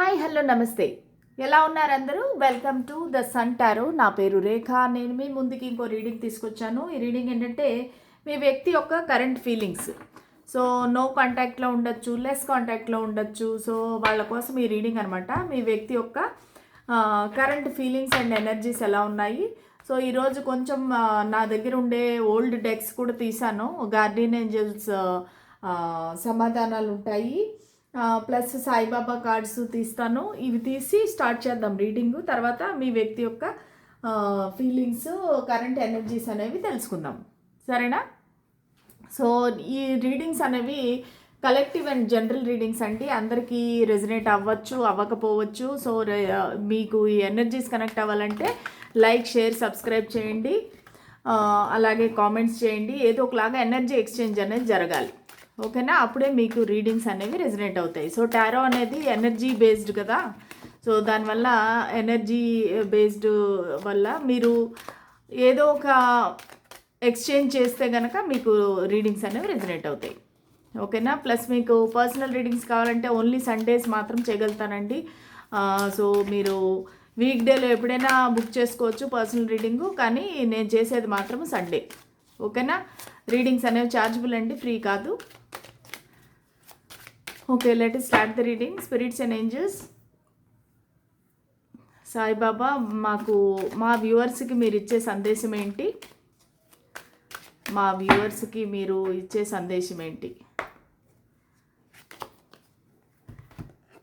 Hi hello నమస్తే. ఎలా ఉన్నారు అందరూ? Welcome to the sun tarot నా పేరు రేఖ. నేను మీ ముందుకి ఇంకో రీడింగ్ తీసుకొచ్చాను. ఈ రీడింగ్ ఏంటంటే మీ వ్యక్తి యొక్క కరెంట్ ఫీలింగ్స్ సో నో కాంటాక్ట్లో ఉండొచ్చు లెస్ కాంటాక్ట్లో ఉండొచ్చు. సో వాళ్ళ కోసం ఈ రీడింగ్ అనమాట మీ వ్యక్తి యొక్క కరెంట్ ఫీలింగ్స్ అండ్ ఎనర్జీస్ ఎలా ఉన్నాయి? సో ఈరోజు కొంచెం నా దగ్గర ఉండే ఓల్డ్ డెక్స్ కూడా తీసాను గార్డియన్ ఏంజల్స్ సమాధానాలు ఉంటాయి. ప్లస్ సాయిబాబా కార్డ్స్ తీస్తాను. ఇవి తీసి స్టార్ట్ చేద్దాం రీడింగ్. తర్వాత మీ వ్యక్తి యొక్క ఫీలింగ్స్ కరెంట్ ఎనర్జీస్ అనేవి తెలుసుకుందాం. సరేనా? సో ఈ రీడింగ్స్ అనేవి కలెక్టివ్ అండ్ జనరల్ రీడింగ్స్ అండి. అందరికీ రెజినేట్ అవ్వచ్చు అవ్వకపోవచ్చు. సో మీకు ఈ ఎనర్జీస్ కనెక్ట్ అవ్వాలంటే లైక్ షేర్ సబ్స్క్రైబ్ చేయండి. అలాగే కామెంట్స్ చేయండి. ఏదో ఒకలాగా ఎనర్జీ ఎక్స్చేంజ్ అనేది జరగాలి. ఓకేనా? అప్పుడే మీకు రీడింగ్స్ అనేవి రెజినేట్ అవుతాయి. సో టారో అనేది ఎనర్జీ బేస్డ్ కదా? సో దానివల్ల ఎనర్జీ బేస్డ్ వల్ల మీరు ఏదో ఒక ఎక్స్చేంజ్ చేస్తే కనుక మీకు రీడింగ్స్ అనేవి రెజినేట్ అవుతాయి. ఓకేనా? ప్లస్ మీకు పర్సనల్ రీడింగ్స్ కావాలంటే ఓన్లీ సండేస్ మాత్రం చేయగలుగుతానండి. సో మీరు వీక్ డేలో ఎప్పుడైనా బుక్ చేసుకోవచ్చు పర్సనల్ రీడింగు కానీ నేను చేసేది మాత్రం సండే. ఓకేనా? రీడింగ్స్ అనేవి ఛార్జబుల్ అండి ఫ్రీ కాదు. Okay let start the reading spirits and angels Saibaba మాకు మా వ్యూవర్స్కి మీరు ఇచ్చే సందేశం ఏంటి? మా వ్యూవర్స్కి మీరు ఇచ్చే సందేశం ఏంటి?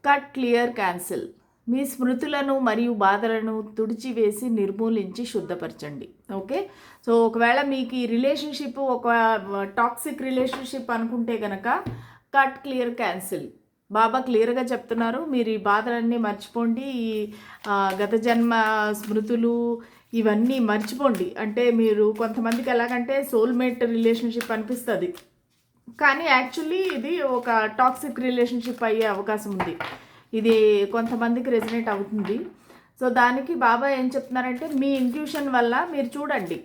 కట్ క్లియర్ క్యాన్సిల్ మీ స్మృతులను మరియు బాధలను తుడిచివేసి నిర్మూలించి శుద్ధపరచండి. ఓకే సో ఒకవేళ మీకు ఈ రిలేషన్షిప్ ఒక uh, టాక్సిక్ రిలేషన్షిప్ అనుకుంటే కనుక కట్ క్లియర్ క్యాన్సిల్. బాబా క్లియర్గా చెప్తున్నారు. మీరు ఈ బాధలన్నీ మర్చిపోండి. ఈ గత జన్మ స్మృతులు ఇవన్నీ మర్చిపోండి. అంటే మీరు కొంతమందికి ఎలాగంటే సోల్మేట్ రిలేషన్షిప్ అనిపిస్తుంది. కానీ యాక్చువల్లీ ఇది ఒక టాక్సిక్ రిలేషన్షిప్ అయ్యే అవకాశం ఉంది. ఇది కొంతమందికి రెజినేట్ అవుతుంది. సో దానికి బాబా ఏం చెప్తున్నారంటే మీ ఇంట్యూషన్ వల్ల మీరు చూడండి.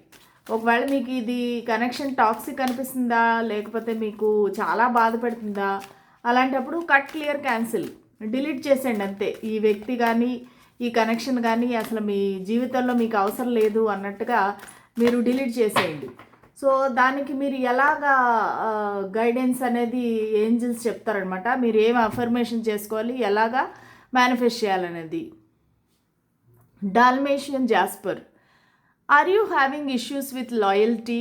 ఒకవేళ మీకు ఇది కనెక్షన్ టాక్సిక్ అనిపిస్తుందా? లేకపోతే మీకు చాలా బాధ పెడుతుందా అలాంటప్పుడు కట్ క్లియర్ క్యాన్సిల్ డిలీట్ చేసేయండి అంతే. ఈ వ్యక్తి కానీ ఈ కనెక్షన్ కానీ అసలు మీ జీవితంలో మీకు అవసరం లేదు అన్నట్టుగా మీరు డిలీట్ చేసేయండి. సో దానికి మీరు ఎలాగా గైడెన్స్ అనేది ఏంజిల్స్ చెప్తారనమాట మీరు ఏం అఫర్మేషన్ చేసుకోవాలి? ఎలాగా మేనిఫెస్ట్ చేయాలనేది. Dalmatian jasper are you having issues with loyalty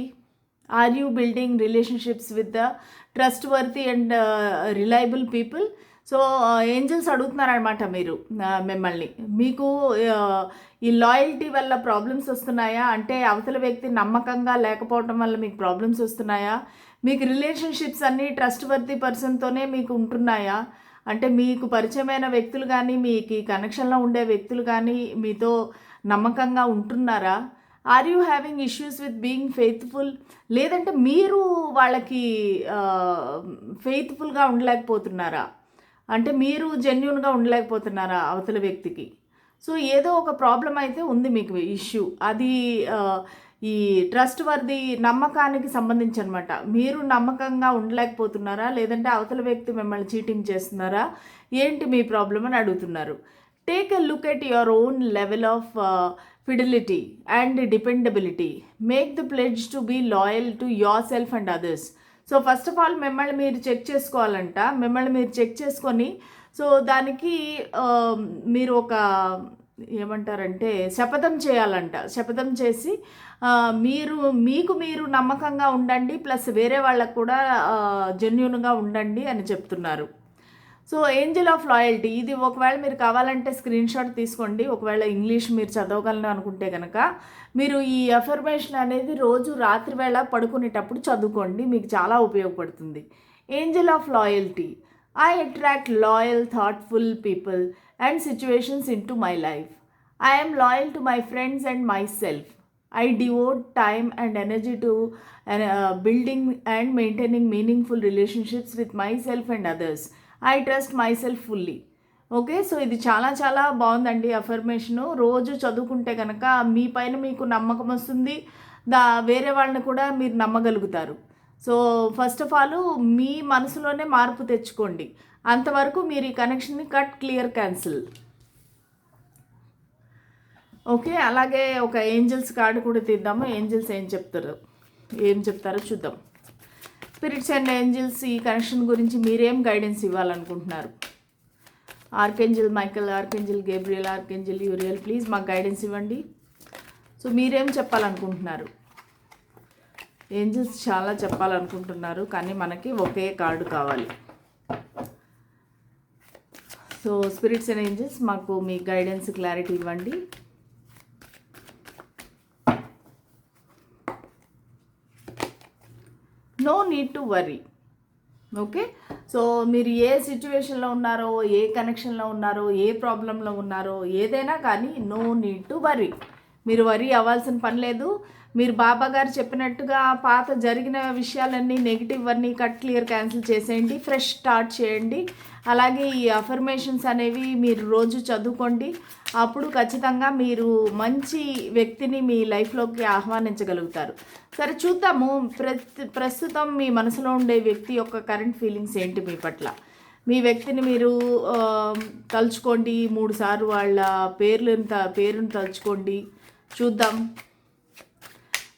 are you building relationships with the trustworthy and reliable people so angels అడుగుతున్నారనమాట మీరు మిమ్మల్ని. మీకు ఈ లాయల్టీ వల్ల ప్రాబ్లమ్స్ వస్తున్నాయా? అంటే అవతల వ్యక్తి నమ్మకంగా లేకపోవడం వల్ల మీకు ప్రాబ్లమ్స్ వస్తున్నాయా? మీకు రిలేషన్షిప్స్ అన్నీ ట్రస్ట్ వర్తీ పర్సన్తోనే మీకు ఉంటున్నాయా? అంటే మీకు పరిచయమైన వ్యక్తులు కానీ మీకు ఈ కనెక్షన్లో ఉండే వ్యక్తులు కానీ మీతో నమ్మకంగా ఉంటున్నారా? Are you having issues with being faithful లేదంటే మీరు వాళ్ళకి ఫెయిత్ఫుల్గా ఉండలేకపోతున్నారా? అంటే మీరు జెన్యున్గా ఉండలేకపోతున్నారా అవతల వ్యక్తికి? సో ఏదో ఒక ప్రాబ్లం అయితే ఉంది మీకు ఇష్యూ అది ఈ ట్రస్ట్ వర్ది నమ్మకానికి సంబంధించి అనమాట మీరు నమ్మకంగా ఉండలేకపోతున్నారా? లేదంటే అవతల వ్యక్తి మిమ్మల్ని చీటింగ్ చేస్తున్నారా? ఏంటి మీ ప్రాబ్లం అని అడుగుతున్నారు. Take a look at your own level of fidelity and dependability make the pledge to be loyal to yourself and others so first of all మిమ్మల్ని మీరు చెక్ చేసుకోవాలంట. మిమ్మల్ని మీరు చెక్ చేసుకొని సో దానికి um, మీరు ఒక ఏమంటారంటే శపథం చేయాలంట. శపథం చేసి మీరు మీకు మీరు నమ్మకంగా ఉండండి ప్లస్ వేరే వాళ్ళకు కూడా జెన్యున్గా ఉండండి అని చెప్తున్నారు. సో ఏంజిల్ ఆఫ్ లాయల్టీ ఇది ఒకవేళ మీరు కావాలంటే స్క్రీన్ షాట్ తీసుకోండి. ఒకవేళ ఇంగ్లీష్ మీరు చదవగలను అనుకుంటే కనుక మీరు ఈ అఫర్మేషన్ అనేది రోజు రాత్రి వేళ పడుకునేటప్పుడు చదువుకోండి. మీకు చాలా ఉపయోగపడుతుంది. Angel of loyalty I attract loyal thoughtful people and situations into my life I'm loyal to my friends and myself I devote time and energy to building and maintaining meaningful relationships with myself and others I trust myself fully. Okay so ఇది చాలా చాలా బాగుందండి అఫర్మేషను. రోజు చదువుకుంటే కనుక మీ పైన మీకు నమ్మకం వస్తుంది. దా వేరే వాళ్ళని కూడా మీరు నమ్మగలుగుతారు. సో ఫస్ట్ ఆఫ్ ఆల్ మీ మనసులోనే మార్పు తెచ్చుకోండి. అంతవరకు మీరు ఈ కనెక్షన్ని కట్ క్లియర్ క్యాన్సిల్. ఓకే అలాగే ఒక ఏంజల్స్ కార్డు కూడా తీద్దాము. ఏంజల్స్ ఏం చెప్తారు? ఏం చెప్తారో చూద్దాం. స్పిరిట్స్ అండ్ ఏంజిల్స్ ఈ కనెక్షన్ గురించి మీరేం guidance ఇవ్వాలనుకుంటున్నారు? Archangel Michael archangel Gabriel archangel Uriel please మాకు గైడెన్స్ ఇవ్వండి. సో మీరేం చెప్పాలనుకుంటున్నారు? ఏంజిల్స్ చాలా చెప్పాలనుకుంటున్నారు కానీ మనకి ఒకే కార్డు కావాలి. సో స్పిరిట్స్ అండ్ ఏంజిల్స్ మాకు మీ గైడెన్స్ క్లారిటీ ఇవ్వండి. No need to worry okay so మీరు ఏ సిచ్యువేషన్లో ఉన్నారో ఏ కనెక్షన్లో ఉన్నారో ఏ ప్రాబ్లంలో ఉన్నారో ఏదైనా కానీ నో నీడ్ టు వరీ మీరు వరీ అవ్వాల్సిన పని లేదు. మీరు బాబా గారు చెప్పినట్టుగా పాత జరిగిన విషయాలన్నీ నెగిటివ్ అన్నీ కట్ క్లియర్ క్యాన్సిల్ చేసేయండి ఫ్రెష్ స్టార్ట్ చేయండి. అలాగే ఈ అఫర్మేషన్స్ అనేవి మీరు రోజు చదువుకోండి. అప్పుడు ఖచ్చితంగా మీరు మంచి వ్యక్తిని మీ లైఫ్లోకి ఆహ్వానించగలుగుతారు. సరే చూద్దాము. ప్రతి ప్రస్తుతం మీ మనసులో ఉండే వ్యక్తి యొక్క కరెంట్ ఫీలింగ్స్ ఏంటి మీ పట్ల? మీ వ్యక్తిని మీరు తలుచుకోండి మూడు సార్లు వాళ్ళ పేర్లను త పేరును తలుచుకోండి. చూద్దాం.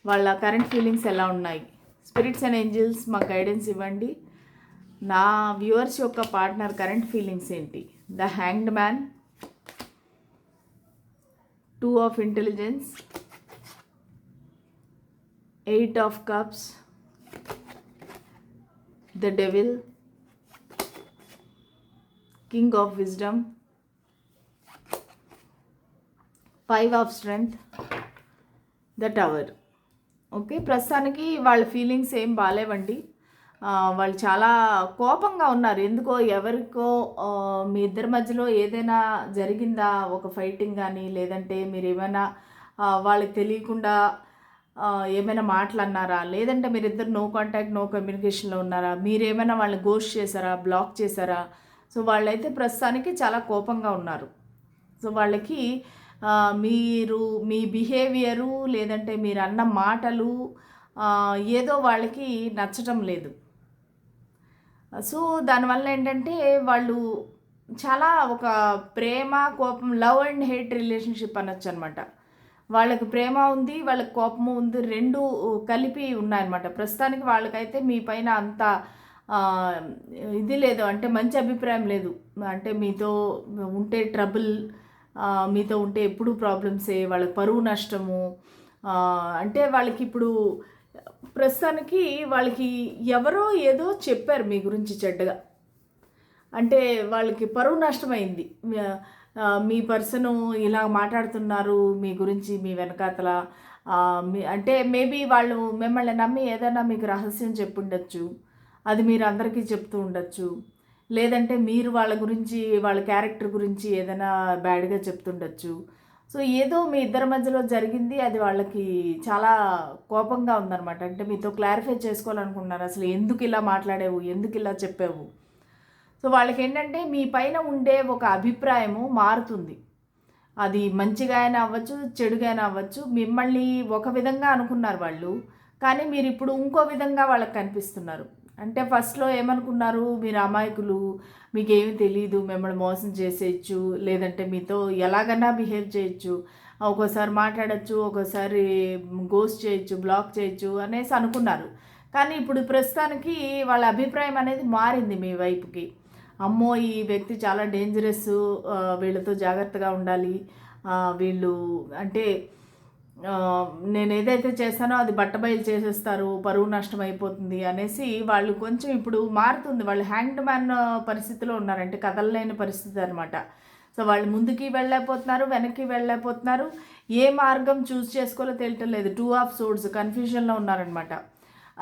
వాళ్ళ కరెంట్ ఫీలింగ్స్ ఎలా ఉన్నాయి? స్పిరిట్స్ అండ్ ఏంజల్స్ మాకు గైడెన్స్ ఇవ్వండి. నా వ్యూవర్స్ యొక్క పార్ట్నర్ కరెంట్ ఫీలింగ్స్ ఏంటి? The hanged man two of intelligence eight of cups the devil king of wisdom five of strength the tower okay ప్రస్తుతానికి వాళ్ళ ఫీలింగ్స్ ఏం బాగాలేవండి వాళ్ళు చాలా కోపంగా ఉన్నారు. ఎందుకో ఎవరికో మీ ఇద్దరి మధ్యలో ఏదైనా జరిగిందా? ఒక ఫైటింగ్ కానీ లేదంటే మీరు ఏమైనా వాళ్ళకి తెలియకుండా ఏమైనా మాటలు అన్నారా లేదంటే మీరిద్దరు నో కాంటాక్ట్ నో కమ్యూనికేషన్లో ఉన్నారా? మీరేమైనా వాళ్ళని గోస్ట్ చేశారా? బ్లాక్ చేశారా? సో వాళ్ళైతే ప్రస్తుతానికి చాలా కోపంగా ఉన్నారు. సో వాళ్ళకి మీరు మీ బిహేవియరు లేదంటే మీరు అన్న మాటలు ఏదో వాళ్ళకి నచ్చటం లేదు. సో దానివల్ల ఏంటంటే వాళ్ళు చాలా ఒక ప్రేమ కోపం లవ్ అండ్ హేట్ రిలేషన్షిప్ అనొచ్చు అనమాట వాళ్ళకి ప్రేమ ఉంది వాళ్ళకి కోపము ఉంది రెండు కలిపి ఉన్నాయన్నమాట ప్రస్తుతానికి వాళ్ళకైతే మీ పైన అంత ఇది లేదు. అంటే మంచి అభిప్రాయం లేదు. అంటే మీతో ఉంటే ట్రబుల్ మీతో ఉంటే ఎప్పుడు ప్రాబ్లమ్సే వాళ్ళకి పరువు నష్టము అంటే వాళ్ళకి ఇప్పుడు ప్రస్తుతానికి వాళ్ళకి ఎవరో ఏదో చెప్పారు మీ గురించి చెడ్డగా. అంటే వాళ్ళకి పరువు నష్టమైంది. మీ పర్సను ఇలా మాట్లాడుతున్నారు మీ గురించి మీ వెనకాతల మీ అంటే మేబీ వాళ్ళు మిమ్మల్ని నమ్మి ఏదైనా మీకు రహస్యం చెప్పుండొచ్చు. అది మీరు అందరికీ చెప్తూ ఉండొచ్చు. లేదంటే మీరు వాళ్ళ గురించి వాళ్ళ క్యారెక్టర్ గురించి ఏదైనా బ్యాడ్గా చెప్తుండొచ్చు. సో ఏదో మీ ఇద్దరి మధ్యలో జరిగింది అది వాళ్ళకి చాలా కోపంగా ఉందన్నమాట. అంటే మీతో క్లారిఫై చేసుకోవాలనుకుంటున్నారు. అసలు ఎందుకు ఇలా మాట్లాడేవు? ఎందుకు ఇలా చెప్పావు? సో వాళ్ళకి ఏంటంటే మీ పైన ఉండే ఒక అభిప్రాయము మారుతుంది. అది మంచిగా అయినా అవ్వచ్చు చెడుగా అయినా అవ్వచ్చు మిమ్మల్ని ఒక విధంగా అనుకున్నారు వాళ్ళు. కానీ మీరు ఇప్పుడు ఇంకో విధంగా వాళ్ళకి కనిపిస్తున్నారు. అంటే ఫస్ట్లో ఏమనుకున్నారు? మీరు అమాయకులు మీకేమీ తెలియదు మిమ్మల్ని మోసం చేసేయచ్చు లేదంటే మీతో ఎలాగన్నా బిహేవ్ చేయొచ్చు ఒక్కోసారి మాట్లాడచ్చు ఒక్కోసారి గోస్ట్ చేయొచ్చు బ్లాక్ చేయొచ్చు అనేసి అనుకున్నారు. కానీ ఇప్పుడు ప్రస్తుతానికి వాళ్ళ అభిప్రాయం అనేది మారింది మీ వైపుకి. అమ్మో ఈ వ్యక్తి చాలా డేంజరస్ వీళ్ళతో జాగ్రత్తగా ఉండాలి వీళ్ళు అంటే నేను ఏదైతే చేస్తానో అది బట్టబయలు చేసేస్తారు పరువు నష్టం అయిపోతుంది అనేసి వాళ్ళు కొంచెం ఇప్పుడు మారుతుంది. వాళ్ళు హ్యాండ్ మ్యాన్ పరిస్థితిలో ఉన్నారంటే కదలలేని పరిస్థితి అనమాట సో వాళ్ళు ముందుకి వెళ్ళలేకపోతున్నారు వెనక్కి వెళ్ళలేకపోతున్నారు. ఏ మార్గం చూస్ చేసుకోవాలో తెలియటం లేదు. టూ ఆఫ్ సోర్డ్స్ కన్ఫ్యూజన్లో ఉన్నారనమాట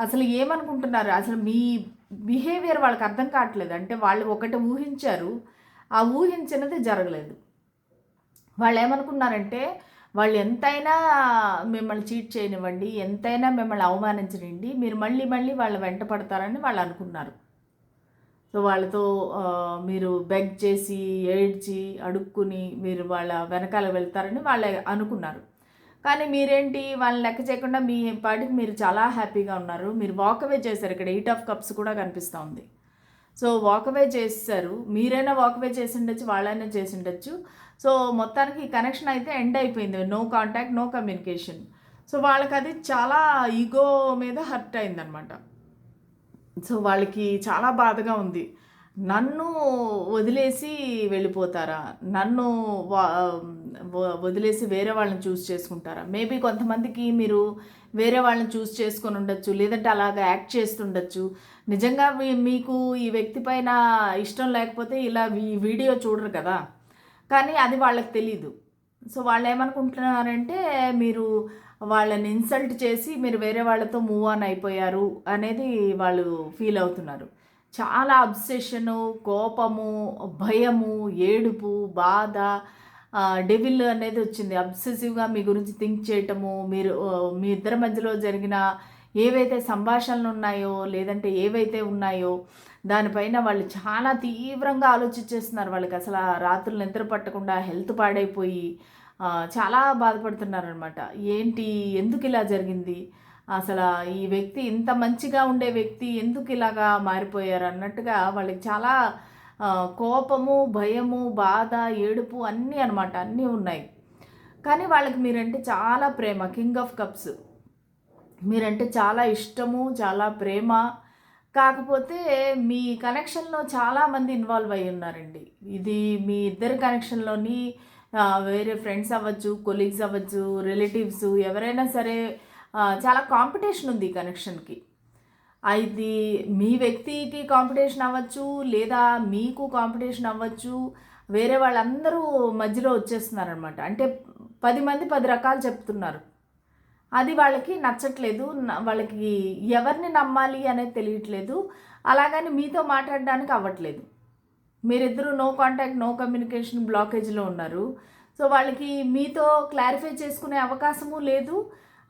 అసలు ఏమనుకుంటున్నారు? అసలు మీ బిహేవియర్ వాళ్ళకి అర్థం కావట్లేదు. అంటే వాళ్ళు ఒకటి ఊహించారు ఆ ఊహించినది జరగలేదు. వాళ్ళు ఏమనుకున్నారంటే వాళ్ళు ఎంతైనా మిమ్మల్ని చీట్ చేయనివ్వండి ఎంతైనా మిమ్మల్ని అవమానించనివ్వండి మీరు మళ్ళీ మళ్ళీ వాళ్ళ వెంట పడతారని వాళ్ళు అనుకున్నారు. సో వాళ్ళతో మీరు బెగ్ చేసి ఏడ్చి అడుక్కుని మీరు వాళ్ళ వెనకాల వెళ్తారని వాళ్ళు అనుకున్నారు. కానీ మీరేంటి? వాళ్ళని లెక్క చేయకుండా మీ పాటికి మీరు చాలా హ్యాపీగా ఉన్నారు. మీరు వాకవే చేశారు. ఇక్కడ ఎయిట్ ఆఫ్ కప్స్ కూడా కనిపిస్తూ ఉంది. సో వాకవే చేస్తారు మీరైనా వాకవే చేసి ఉండొచ్చు వాళ్ళైనా చేసి ఉండొచ్చు. సో మొత్తానికి కనెక్షన్ అయితే ఎండ్ అయిపోయింది. No contact no communication so వాళ్ళకి అది చాలా ఈగో మీద హర్ట్ అయిందనమాట సో వాళ్ళకి చాలా బాధగా ఉంది. నన్ను వదిలేసి వెళ్ళిపోతారా? నన్ను వదిలేసి వేరే వాళ్ళని చూస్ చేసుకుంటారా? మేబీ కొంతమందికి మీరు వేరే వాళ్ళని చూస్ చేసుకొని ఉండొచ్చు లేదంటే అలాగ యాక్ట్ చేస్తుండొచ్చు. నిజంగా మీకు ఈ వ్యక్తి పైన ఇష్టం లేకపోతే ఇలా వీడియో చూడరు కదా? కానీ అది వాళ్ళకి తెలీదు. సో వాళ్ళు ఏమనుకుంటున్నారంటే మీరు వాళ్ళని ఇన్సల్ట్ చేసి మీరు వేరే వాళ్ళతో మూవ్ ఆన్ అయిపోయారు అనేది వాళ్ళు ఫీల్ అవుతున్నారు. చాలా అబ్సెషను కోపము భయము ఏడుపు బాధ డెవిల్ అనేది వచ్చింది. అబ్సెసివ్గా మీ గురించి థింక్ చేయటము మీరు మీ ఇద్దరి మధ్యలో జరిగిన ఏవైతే సంభాషణలు ఉన్నాయో లేదంటే ఏవైతే ఉన్నాయో దానిపైన వాళ్ళు చాలా తీవ్రంగా ఆలోచించేస్తున్నారు. వాళ్ళకి అసలు రాత్రులు నిద్ర పట్టకుండా హెల్త్ పాడైపోయి చాలా బాధపడుతున్నారనమాట ఏంటి? ఎందుకు ఇలా జరిగింది? అసలు ఈ వ్యక్తి ఇంత మంచిగా ఉండే వ్యక్తి ఎందుకు ఇలాగా మారిపోయారు అన్నట్టుగా వాళ్ళకి చాలా కోపము భయము బాధ ఏడుపు అన్నీ అనమాట అన్నీ ఉన్నాయి. కానీ వాళ్ళకి మీరంటే చాలా ప్రేమ. King of cups. మీరంటే చాలా ఇష్టము చాలా ప్రేమ. కాకపోతే మీ కనెక్షన్లో చాలామంది ఇన్వాల్వ్ అయి ఉన్నారండి. ఇది మీ ఇద్దరి కనెక్షన్లోని వేరే ఫ్రెండ్స్ అవ్వచ్చు కొలీగ్స్ అవ్వచ్చు రిలేటివ్స్ ఎవరైనా సరే చాలా కాంపిటీషన్ ఉంది ఈ కనెక్షన్కి. అది మీ వ్యక్తికి కాంపిటీషన్ అవ్వచ్చు లేదా మీకు కాంపిటీషన్ అవ్వచ్చు వేరే వాళ్ళందరూ మధ్యలో వచ్చేస్తున్నారనమాట అంటే పది మంది పది రకాలు చెప్తున్నారు. అది వాళ్ళకి నచ్చట్లేదు వాళ్ళకి ఎవరిని నమ్మాలి అనేది తెలియట్లేదు. అలాగని మీతో మాట్లాడడానికి అవ్వట్లేదు. మీరిద్దరూ నో కాంటాక్ట్ నో కమ్యూనికేషన్ బ్లాకేజ్లో ఉన్నారు. సో వాళ్ళకి మీతో క్లారిఫై చేసుకునే అవకాశము లేదు.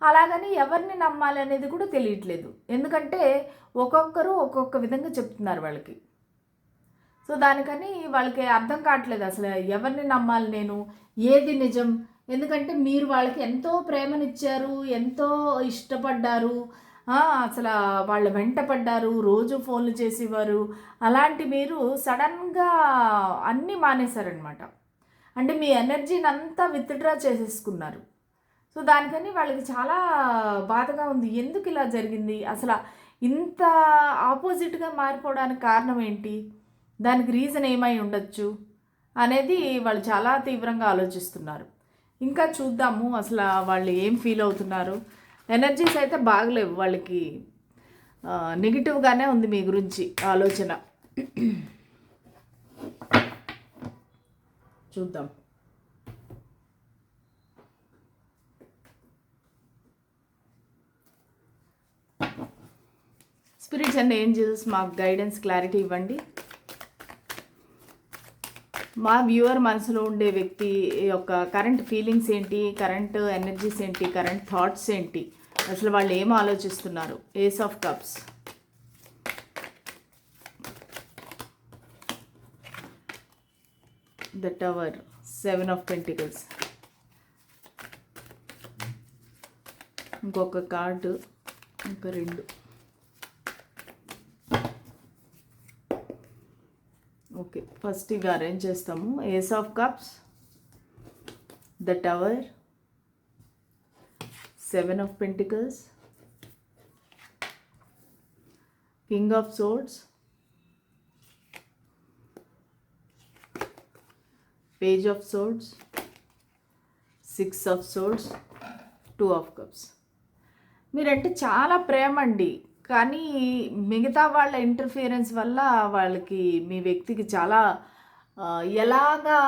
అలాగని ఎవరిని నమ్మాలి అనేది కూడా తెలియట్లేదు. ఎందుకంటే ఒక్కొక్కరు ఒక్కొక్క విధంగా చెప్తున్నారు వాళ్ళకి. సో దానికని వాళ్ళకి అర్థం కావట్లేదు అసలు ఎవరిని నమ్మాలి నేను ఏది నిజం? ఎందుకంటే మీరు వాళ్ళకి ఎంతో ప్రేమనిచ్చారు ఎంతో ఇష్టపడ్డారు అసలు వాళ్ళ వెంట పడ్డారు రోజు ఫోన్లు చేసేవారు. అలాంటి మీరు సడన్గా అన్నీ మానేశారనమాట. అంటే మీ ఎనర్జీని అంతా విత్డ్రా చేసేసుకున్నారు. సో దానికని వాళ్ళకి చాలా బాధగా ఉంది. ఎందుకు ఇలా జరిగింది? అసలు ఇంత ఆపోజిట్గా మారిపోవడానికి కారణం ఏంటి? దానికి రీజన్ ఏమై ఉండొచ్చు? అనేది వాళ్ళు చాలా తీవ్రంగా ఆలోచిస్తున్నారు. ఇంకా చూద్దాము అసలు వాళ్ళు ఏం ఫీల్ అవుతున్నారు. ఎనర్జీస్ అయితే బాగలేవు వాళ్ళకి. నెగిటివ్గానే ఉంది మీ గురించి ఆలోచన. చూద్దాం. స్పిరిట్స్ అండ్ ఏంజల్స్ మాకు గైడెన్స్ క్లారిటీ ఇవ్వండి. మా వ్యూవర్ మనసులో ఉండే వ్యక్తి యొక్క కరెంట్ ఫీలింగ్స్ ఏంటి కరెంట్ ఎనర్జీస్ ఏంటి కరెంట్ థాట్స్ ఏంటి? అసలు వాళ్ళు ఏం ఆలోచిస్తున్నారు? Ace of cups the tower seven of pentacles ఇంకొక కార్డు ఇంకా రెండు. ఓకే ఫస్ట్ ఇవి అరేంజ్ చేస్తాము. Ace of cups the tower seven of pentacles king of swords page of swords six of swords two of cups మీరంటే చాలా ప్రేమ అండి. కానీ మిగతా వాళ్ళ ఇంటర్ఫియరెన్స్ వల్ల వాళ్ళకి మీ వ్యక్తికి చాలా ఎలాగా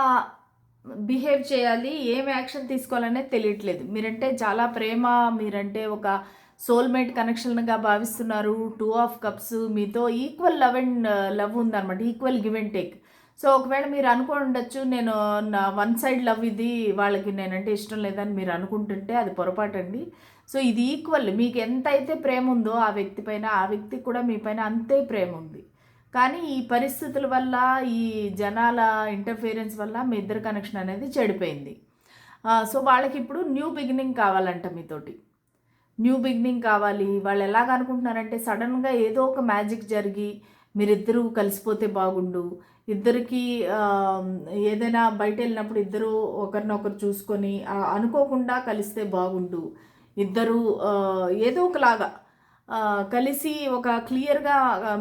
బిహేవ్ చేయాలి ఏం యాక్షన్ తీసుకోవాలనేది తెలియట్లేదు. మీరంటే చాలా ప్రేమ మీరంటే ఒక సోల్మేట్ కనెక్షన్గా భావిస్తున్నారు. టూ ఆఫ్ కప్స్ మీతో ఈక్వల్ లవ్ అండ్ లవ్ ఉందన్నమాట. Equal give and take so ఒకవేళ మీరు అనుకోని ఉండొచ్చు నేను నా వన్ సైడ్ లవ్ ఇది వాళ్ళకి నేనంటే ఇష్టం లేదని మీరు అనుకుంటుంటే అది పొరపాటు అండి సో ఇది ఈక్వల్. మీకు ఎంత అయితే ప్రేమ ఉందో ఆ వ్యక్తి పైన ఆ వ్యక్తికి కూడా మీ పైన అంతే ప్రేమ ఉంది. కానీ ఈ పరిస్థితుల వల్ల ఈ జనాల ఇంటర్ఫీరెన్స్ వల్ల మీ ఇద్దరు కనెక్షన్ అనేది చెడిపోయింది. సో వాళ్ళకి ఇప్పుడు న్యూ బిగినింగ్ కావాలంట మీతోటి. న్యూ బిగినింగ్ కావాలి. వాళ్ళు ఎలాగ అనుకుంటున్నారంటే సడన్గా ఏదో ఒక మ్యాజిక్ జరిగి మీరిద్దరూ కలిసిపోతే బాగుండు. ఇద్దరికి ఏదైనా బయట వెళ్ళినప్పుడు ఇద్దరు ఒకరినొకరు చూసుకొని అనుకోకుండా కలిస్తే బాగుండు. ఇద్దరు ఏదో ఒకలాగా కలిసి ఒక క్లియర్గా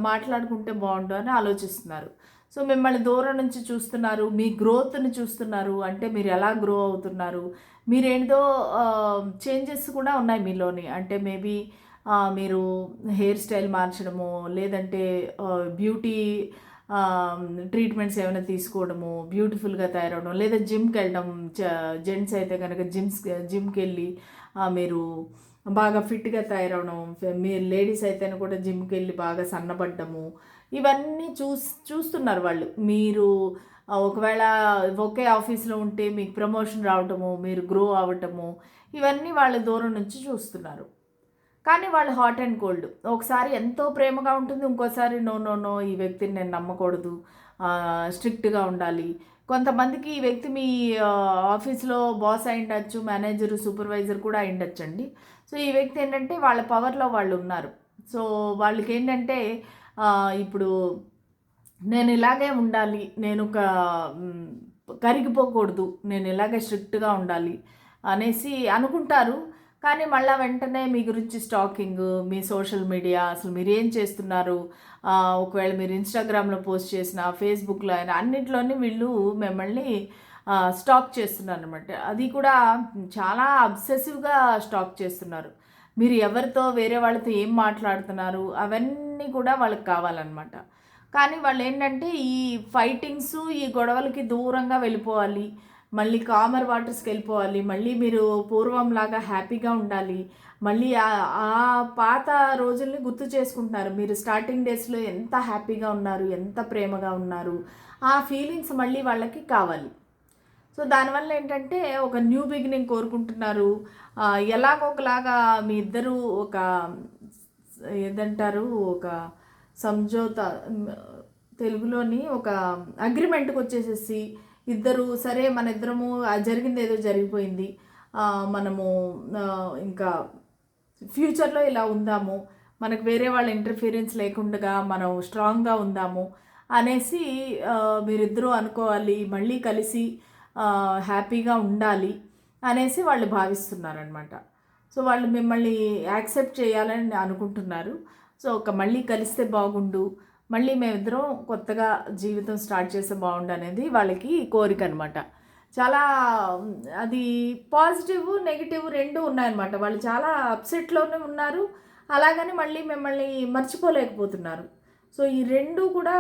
మాట్లాడుకుంటే బాగుండు అని ఆలోచిస్తున్నారు. సో మిమ్మల్ని దూరం నుంచి చూస్తున్నారు మీ గ్రోత్ని చూస్తున్నారు అంటే మీరు ఎలా గ్రో అవుతున్నారు మీరేందో చేంజెస్ కూడా ఉన్నాయి మీలోని. అంటే మేబీ మీరు హెయిర్ స్టైల్ మార్చడము లేదంటే బ్యూటీ ట్రీట్మెంట్స్ ఏమైనా తీసుకోవడము బ్యూటిఫుల్గా తయారవడం లేదా జిమ్కి వెళ్ళడం జెంట్స్ అయితే కనుక జిమ్స్ జిమ్కి వెళ్ళి మీరు బాగా ఫిట్గా తయారవడం మీరు లేడీస్ అయితేనే కూడా జిమ్కి వెళ్ళి బాగా సన్నబడ్డము ఇవన్నీ చూస్ చూస్తున్నారు వాళ్ళు. మీరు ఒకవేళ ఒకే ఆఫీస్లో ఉంటే మీకు ప్రమోషన్ రావటము మీరు గ్రో అవ్వటము ఇవన్నీ వాళ్ళ దూరం నుంచి చూస్తున్నారు. కానీ వాళ్ళు హాట్ అండ్ కోల్డ్. ఒకసారి ఎంతో ప్రేమగా ఉంటుంది ఇంకోసారి నో నో నో ఈ వ్యక్తిని నేను నమ్మకూడదు స్ట్రిక్ట్గా ఉండాలి. కొంతమందికి ఈ వ్యక్తి మీ ఆఫీస్లో బాస్ అయి ఉండొచ్చు మేనేజర్ సూపర్వైజర్ కూడా అయిండొచ్చండి సో ఈ వ్యక్తి ఏంటంటే వాళ్ళ పవర్లో వాళ్ళు ఉన్నారు. సో వాళ్ళకి ఏంటంటే ఇప్పుడు నేను ఇలాగే ఉండాలి నేను ఒక కరిగిపోకూడదు నేను ఇలాగే స్ట్రిక్ట్గా ఉండాలి అనేసి అనుకుంటారు. కానీ మళ్ళీ వెంటనే మీ గురించి స్టాకింగ్ మీ సోషల్ మీడియా అసలు మీరు ఏం చేస్తున్నారు ఒకవేళ మీరు ఇన్స్టాగ్రామ్లో పోస్ట్ చేసిన ఫేస్బుక్లో అయినా అన్నిట్లోని వీళ్ళు మిమ్మల్ని స్టాక్ చేస్తున్నారు అనమాట అది కూడా చాలా అబ్సెసివ్గా స్టాక్ చేస్తున్నారు. మీరు ఎవరితో వేరే వాళ్ళతో ఏం మాట్లాడుతున్నారు? అవన్నీ కూడా వాళ్ళకి కావాలన్నమాట. కానీ వాళ్ళు ఏంటంటే ఈ ఫైటింగ్స్ ఈ గొడవలకి దూరంగా వెళ్ళిపోవాలి. మళ్ళీ కామర్ వాటర్స్కి వెళ్ళిపోవాలి మళ్ళీ మీరు పూర్వంలాగా హ్యాపీగా ఉండాలి మళ్ళీ ఆ- పాత రోజుల్ని గుర్తు చేసుకుంటున్నారు. మీరు స్టార్టింగ్ డేస్లో ఎంత హ్యాపీగా ఉన్నారు ఎంత ప్రేమగా ఉన్నారు ఆ ఫీలింగ్స్ మళ్ళీ వాళ్ళకి కావాలి. సో దానివల్ల ఏంటంటే ఒక న్యూ బిగినింగ్ కోరుకుంటున్నారు. ఎలాగొకలాగా మీ ఇద్దరు ఒక ఏదంటారు ఒక సంజోత తెలుగులోని ఒక అగ్రిమెంట్కి వచ్చేసేసి ఇద్దరు సరే మన ఇద్దరము జరిగింది ఏదో జరిగిపోయింది. మనము ఇంకా ఫ్యూచర్లో ఇలా ఉందాము మనకు వేరే వాళ్ళ ఇంటర్ఫీరెన్స్ లేకుండా మనం స్ట్రాంగ్గా ఉందాము అనేసి మీరిద్దరూ అనుకోవాలి మళ్ళీ కలిసి హ్యాపీగా ఉండాలి అనేసి వాళ్ళు భావిస్తున్నారనమాట సో వాళ్ళు మిమ్మల్ని యాక్సెప్ట్ చేయాలని అనుకుంటున్నారు. సో ఒక మళ్ళీ కలిస్తే బాగుండు మళ్ళీ మేమిద్దరం కొత్తగా జీవితం స్టార్ట్ చేస్తే బాగుండు అనేది వాళ్ళకి కోరిక అనమాట చాలా అది పాజిటివ్ నెగిటివ్ రెండు ఉన్నాయన్నమాట. వాళ్ళు చాలా అప్సెట్లోనే ఉన్నారు. అలాగని మళ్ళీ మిమ్మల్ని మర్చిపోలేకపోతున్నారు. సో ఈ రెండు కూడా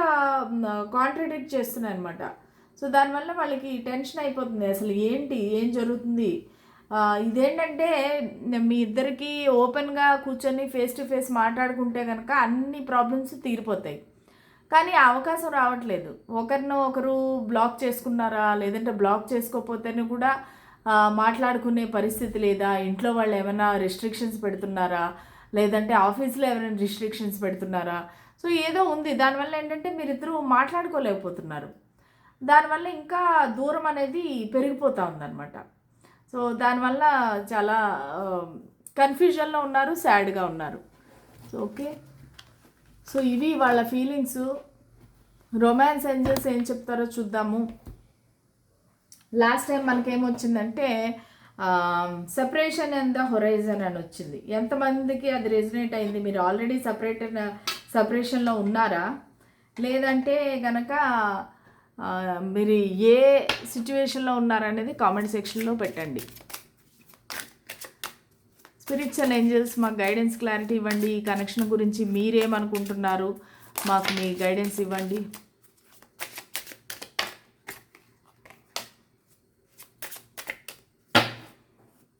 కాంట్రడిక్ట్ చేస్తున్నాయి అనమాట సో దానివల్ల వాళ్ళకి టెన్షన్ అయిపోతుంది. అసలు ఏంటి? ఏం జరుగుతుంది? ఇదేంటంటే మీ ఇద్దరికి ఓపెన్గా కూర్చొని ఫేస్ టు ఫేస్ మాట్లాడుకుంటే కనుక అన్ని ప్రాబ్లమ్స్ తీరిపోతాయి. కానీ ఆ అవకాశం రావట్లేదు. ఒకరిని ఒకరు బ్లాక్ చేసుకున్నారా? లేదంటే బ్లాక్ చేసుకోకపోతేనే కూడా మాట్లాడుకునే పరిస్థితి లేదా? ఇంట్లో వాళ్ళు ఏమైనా రెస్ట్రిక్షన్స్ పెడుతున్నారా? లేదంటే ఆఫీస్లో ఏమైనా రిస్ట్రిక్షన్స్ పెడుతున్నారా? సో ఏదో ఉంది. దానివల్ల ఏంటంటే మీరిద్దరూ మాట్లాడుకోలేకపోతున్నారు. దానివల్ల ఇంకా దూరం అనేది పెరిగిపోతూ ఉందన్నమాట. సో దానివల్ల చాలా కన్ఫ్యూజన్లో ఉన్నారు సాడ్గా ఉన్నారు. So okay. సో ఇవి వాళ్ళ ఫీలింగ్స్. రొమాన్స్ ఏంజల్స్ ఏం చెప్తారో చూద్దాము. లాస్ట్ టైం మనకేమొచ్చిందంటే సెపరేషన్ అండ్ ద హొరైజన్ అని వచ్చింది. ఎంతమందికి అది రెజినేట్ అయింది? మీరు ఆల్రెడీ సపరేట్ సపరేషన్లో ఉన్నారా? లేదంటే కనుక మీరు ఏ సిచ్యువేషన్లో ఉన్నారనేది కామెంట్ సెక్షన్లో పెట్టండి. స్పిరిచువల్ అండ్ ఏంజల్స్ మాకు గైడెన్స్ క్లారిటీ ఇవ్వండి. ఈ కనెక్షన్ గురించి మీరేమనుకుంటున్నారు మాకు మీ గైడెన్స్ ఇవ్వండి.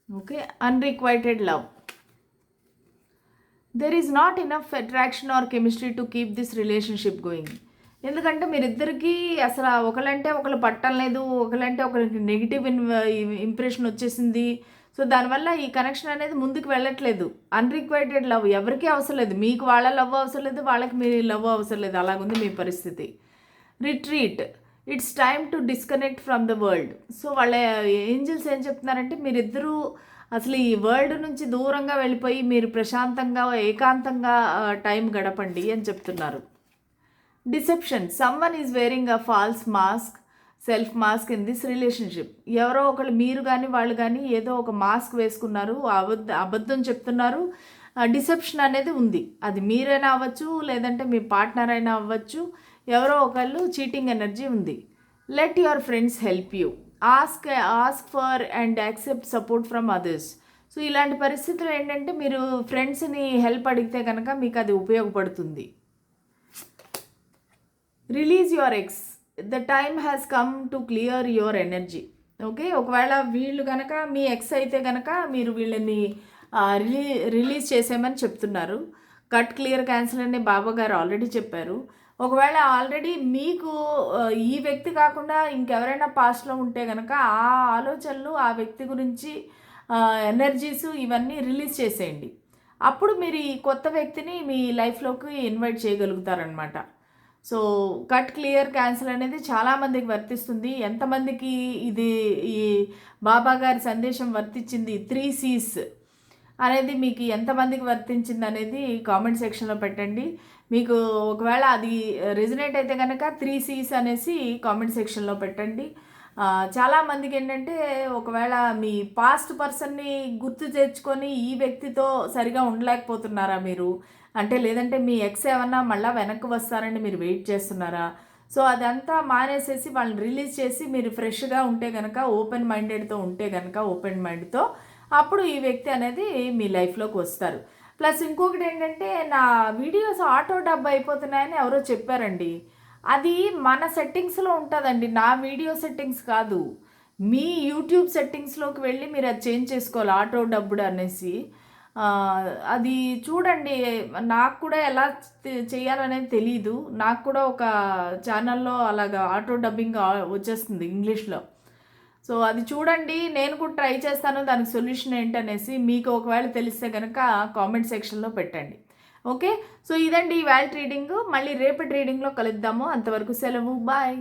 Okay unrequited love there is not enough attraction or chemistry to keep this relationship going ఎందుకంటే మీరిద్దరికీ అసలు ఒకళ్ళంటే ఒకళ్ళు పట్టలేదు ఒకళ్ళంటే ఒకరికి నెగిటివ్ ఇన్ ఇంప్రెషన్ వచ్చేసింది. సో దానివల్ల ఈ కనెక్షన్ అనేది ముందుకు వెళ్ళట్లేదు. అన్రిక్వైటెడ్ లవ్ ఎవరికీ అవసరం లేదు. మీకు వాళ్ళ లవ్ అవసరం లేదు వాళ్ళకి మీ లవ్ అవసరం లేదు. అలాగుంది మీ పరిస్థితి. Retreat it's time to disconnect from the world so వాళ్ళ ఏంజల్స్ ఏం చెప్తున్నారంటే మీరిద్దరూ అసలు ఈ వరల్డ్ నుంచి దూరంగా వెళ్ళిపోయి మీరు ప్రశాంతంగా ఏకాంతంగా టైం గడపండి అని చెప్తున్నారు. Deception someone is wearing a false mask self mask in this relationship. ఎవరో ఒకళ్ళు మీరు కానీ వాళ్ళు కానీ ఏదో ఒక మాస్క్ వేసుకున్నారు అబద్ధ అబద్ధం చెప్తున్నారు డిసెప్షన్ అనేది ఉంది. అది మీరైనా అవ్వచ్చు లేదంటే మీ పార్ట్నర్ అయినా అవ్వచ్చు ఎవరో ఒకళ్ళు చీటింగ్ ఎనర్జీ ఉంది. Let your friends help you. Ask ask for and accept support from others. So ఇలాంటి పరిస్థితులు ఏంటంటే మీరు ఫ్రెండ్స్ని హెల్ప్ అడిగితే కనుక మీకు అది ఉపయోగపడుతుంది. Release your ex. The time has come to clear your energy okay ఒకవేళ వీళ్ళు కనుక మీ ఎక్స్ అయితే కనుక మీరు వీళ్ళని రిలీ రిలీజ్ చేసేయమని చెప్తున్నారు. కట్ క్లియర్ క్యాన్సిల్ అని బాబా గారు ఆల్రెడీ చెప్పారు. ఒకవేళ ఆల్రెడీ మీకు ఈ వ్యక్తి కాకుండా ఇంకెవరైనా పాస్ట్లో ఉంటే కనుక ఆ ఆలోచనలు ఆ వ్యక్తి గురించి ఎనర్జీస్ ఇవన్నీ రిలీజ్ చేసేయండి. అప్పుడు మీరు ఈ కొత్త వ్యక్తిని మీ లైఫ్లోకి ఇన్వైట్ చేయగలుగుతారనమాట సో కట్ క్లియర్ క్యాన్సిల్ అనేది చాలామందికి వర్తిస్తుంది. ఎంతమందికి ఇది ఈ బాబా గారి సందేశం వర్తించింది త్రీ సీస్ అనేది మీకు ఎంతమందికి వర్తించింది అనేది కామెంట్ సెక్షన్లో పెట్టండి. మీకు ఒకవేళ అది రెజినేట్ అయితే కనుక త్రీ సీస్ అనేసి కామెంట్ సెక్షన్లో పెట్టండి. చాలామందికి ఏంటంటే ఒకవేళ మీ పాస్ట్ పర్సన్ని గుర్తు తెచ్చుకొని ఈ వ్యక్తితో సరిగా ఉండలేకపోతున్నారా మీరు? అంటే లేదంటే మీ ఎక్స్ ఏమన్నా మళ్ళీ వెనక్కి వస్తారని మీరు వెయిట్ చేస్తున్నారా? సో అదంతా మానేసేసి వాళ్ళని రిలీజ్ చేసి మీరు ఫ్రెష్గా ఉంటే కనుక ఓపెన్ మైండెడ్తో ఉంటే కనుక ఓపెన్ మైండ్తో అప్పుడు ఈ వ్యక్తి అనేది మీ లైఫ్లోకి వస్తారు. ప్లస్ ఇంకొకటి ఏంటంటే నా వీడియోస్ ఆటో డబ్బు అయిపోతున్నాయని ఎవరో చెప్పారండి. అది మన సెట్టింగ్స్లో ఉంటుందండి. నా వీడియో సెట్టింగ్స్ కాదు. మీ యూట్యూబ్ సెట్టింగ్స్లోకి వెళ్ళి మీరు అది చేంజ్ చేసుకోవాలి ఆటో డబ్బుడు అనేసి. అది చూడండి నాకు కూడా ఎలా చేయాలనేది తెలీదు. నాకు కూడా ఒక ఛానల్లో అలాగా ఆటో డబ్బింగ్ వచ్చేస్తుంది ఇంగ్లీష్లో. సో అది చూడండి నేను కూడా ట్రై చేస్తాను దానికి సొల్యూషన్ ఏంటనేసి మీకు ఒకవేళ తెలిస్తే కనుక కామెంట్ సెక్షన్లో పెట్టండి. ఓకే? సో ఇదండి ఈ వ్యాల్ట్ రీడింగ్. మళ్ళీ రేపటి రీడింగ్లో కలుద్దాము. అంతవరకు సెలవు. బాయ్!